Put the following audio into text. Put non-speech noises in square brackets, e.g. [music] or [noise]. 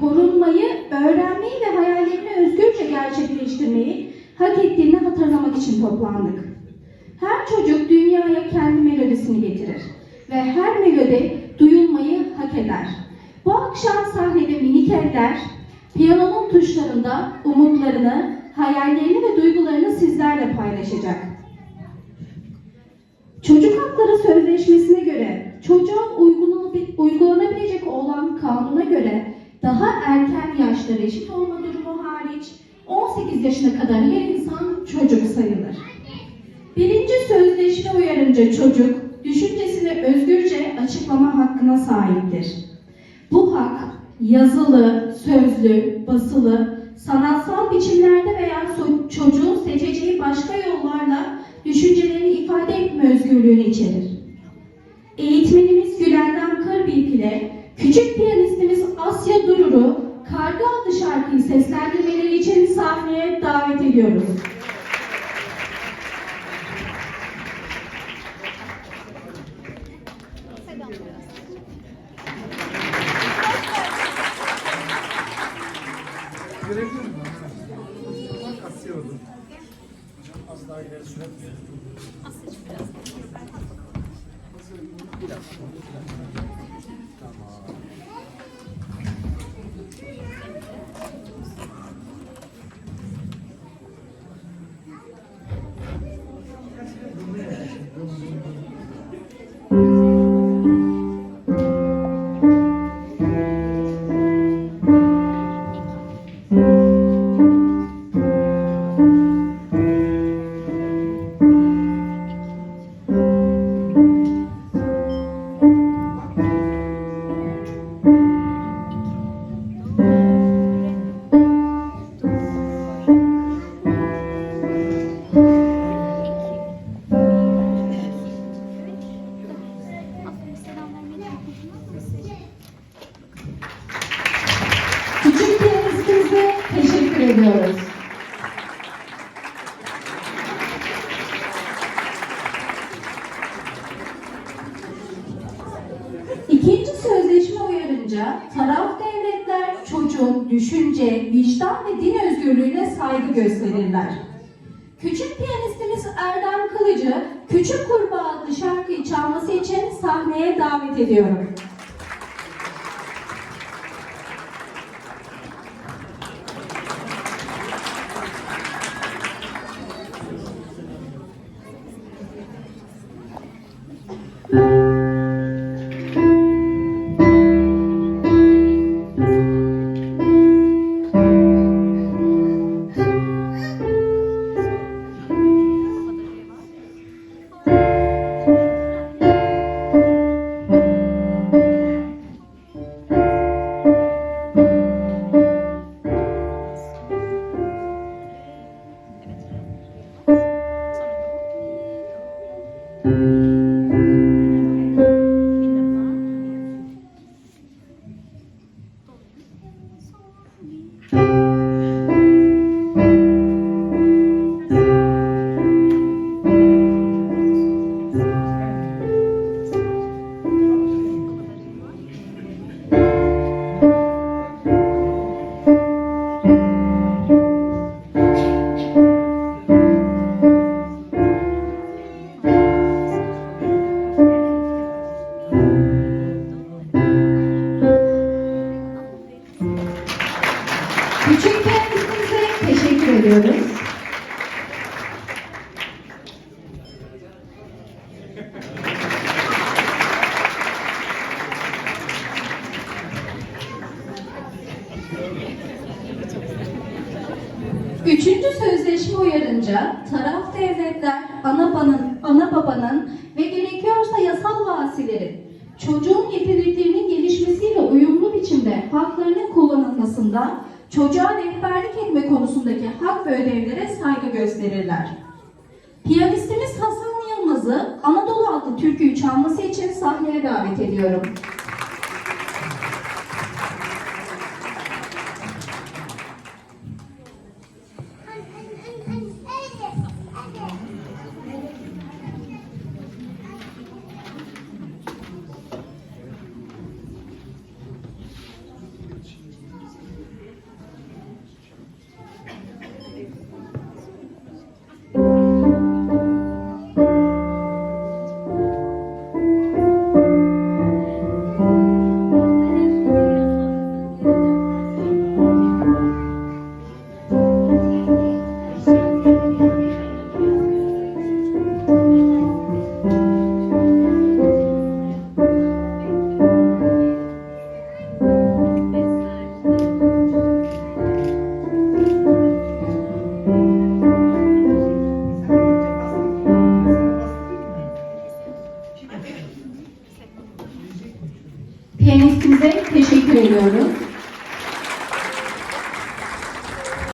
korunmayı, öğrenmeyi ve hayallerini özgürce gerçekleştirmeyi hak ettiğini hatırlamak için toplandık. Her çocuk dünyaya kendi melodisini getirir ve her melodi duyulmayı hak eder. Bu akşam sahnede minik eller, piyanonun tuşlarında umutlarını, hayallerini ve duygularını sizlerle paylaşacak. Çocuk Hakları Sözleşmesi'ne göre çocuğa uygulanabi- uygulanabilecek olan kanuna göre daha erken yaşta reşit olma durumu hariç 18 yaşına kadar her insan çocuk sayılır. Birinci sözleşme uyarınca çocuk düşüncesini özgürce açıklama hakkına sahiptir. Bu hak yazılı, sözlü, basılı, sanatsal biçimlerde veya çocuğun seçeceği başka yollarla düşüncelerini ifade etme özgürlüğünü içerir. Eğitmenimiz Gülendam Kırbilk ile küçük piyanistimiz Asya Durur'u Karga adlı şarkıyı seslendirmeleri için sahneye davet ediyoruz. Asya. Az daha ileri sürer misin? Küçük uyarınca taraf devletler çocuğun düşünce, vicdan ve din özgürlüğüne saygı gösterirler. Küçük piyanistimiz Erdem Kılıcı, Küçük Kurbağa adlı şarkıyı çalması için sahneye davet ediyorum. Küçük [laughs] ediyoruz. Üçüncü sözleşme uyarınca taraf devletler ana, ana babanın ve gerekiyorsa yasal vasilerin çocuğun yeteneklerinin gelişmesiyle uyumlu biçimde haklarının kullanılmasında çocuğa rehberlik etme konusundaki hak ve ödevlere saygı gösterirler. Piyanistimiz Hasan Yılmaz'ı Anadolu adlı türküyü çalması için sahneye davet ediyorum. veriyorum.